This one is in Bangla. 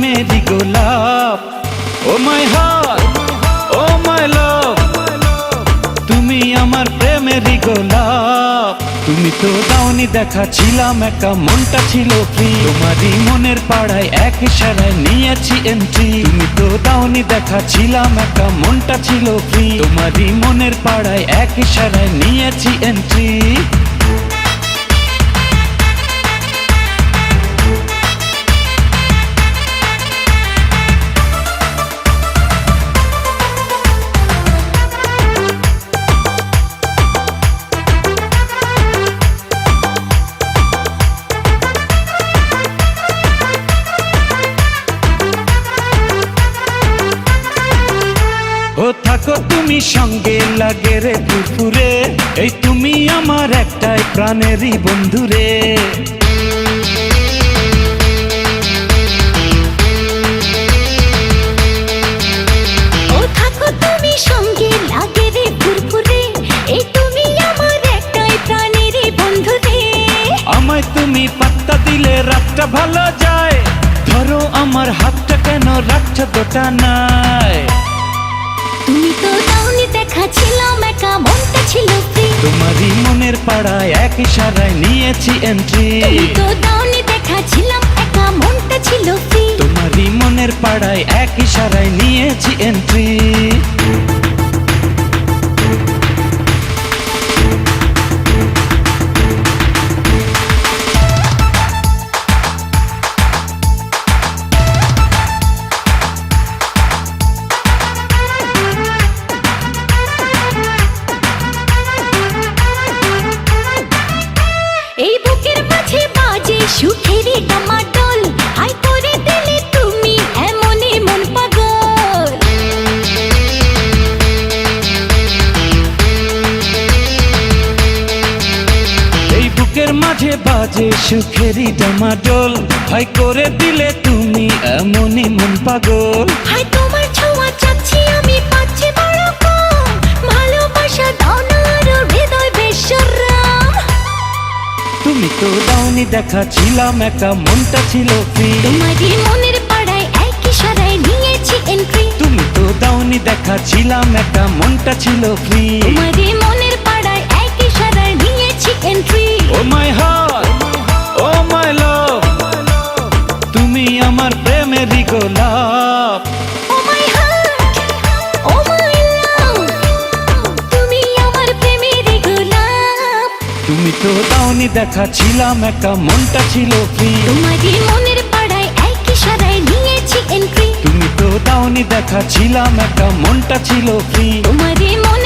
মেরি গোলাপ। Oh my heart oh my love. তুমি আমার প্রেমেরই গোলাপ। তুমি তো দাওনি দেখা ছিলাম একা মনটা ছিল ফ্রি তোমারই মনের পাড়ায় এক সারায় নিয়েছি এন্ট্রি তুমি তো দাওনি দেখা ছিলাম একা মনটা ছিল ফ্রি তোমারই মনের পাড়ায় এক সারায় নিয়েছি এন্ট্রি ও থাকো তুমি সঙ্গে লাগে রে পুকুরে এই তুমি আমার একটাই প্রাণেরই বন্ধুরে তুমি সঙ্গে লাগে রে তুমি আমার একটাই প্রাণের বন্ধু রে। আমায় তুমি পাত্তা দিলে রাতটা ভালো যায়। ধরো আমার হাতটা কেন রাখছো গোটা নাই। তোমারই মনের পাড়ায় এক ইশারায় নিয়েছি এন্ট্রি তো দাওনি দেখাছিলাম একা মনটা ছিল ফ্রি তোমারই মনের পাড়ায় এক ইশারায় নিয়েছি এন্ট্রি মাঝে বাজে সুখেরই ডামাডোল হাই করে দিলে তুমি এমনই মন পাগল। হাই তোমার ছোঁয়া চাচ্ছি আমি পাচ্ছি বড় কম ভালোবাসা দাও না আরও হৃদয় তুমি তো দাওনি দেখা ছিলাম একা মনটা ছিল ফ্রি তোমারই মনের পাড়ায় এক ইশারায় নিয়েছি এন্ট্রি তুমি তো দাওনি দেখা ছিলাম একা মনটা ছিল ফ্রি তোমারই মনের মাই হার্ট ও মাই লাভ তুমি আমার প্রেমেরই গোলাপ। তুমি আমার প্রেমের গোলাপ। তুমি তো দাওনি দেখা ছিলাম একা মনটা ছিল ফ্রি তোমারই মনের পাড়ায় এক ইশারায় নিয়েছি এন্ট্রি তুমি তো দাওনি দেখা ছিলাম একা মনটা ছিল ফ্রি তোমারই মনের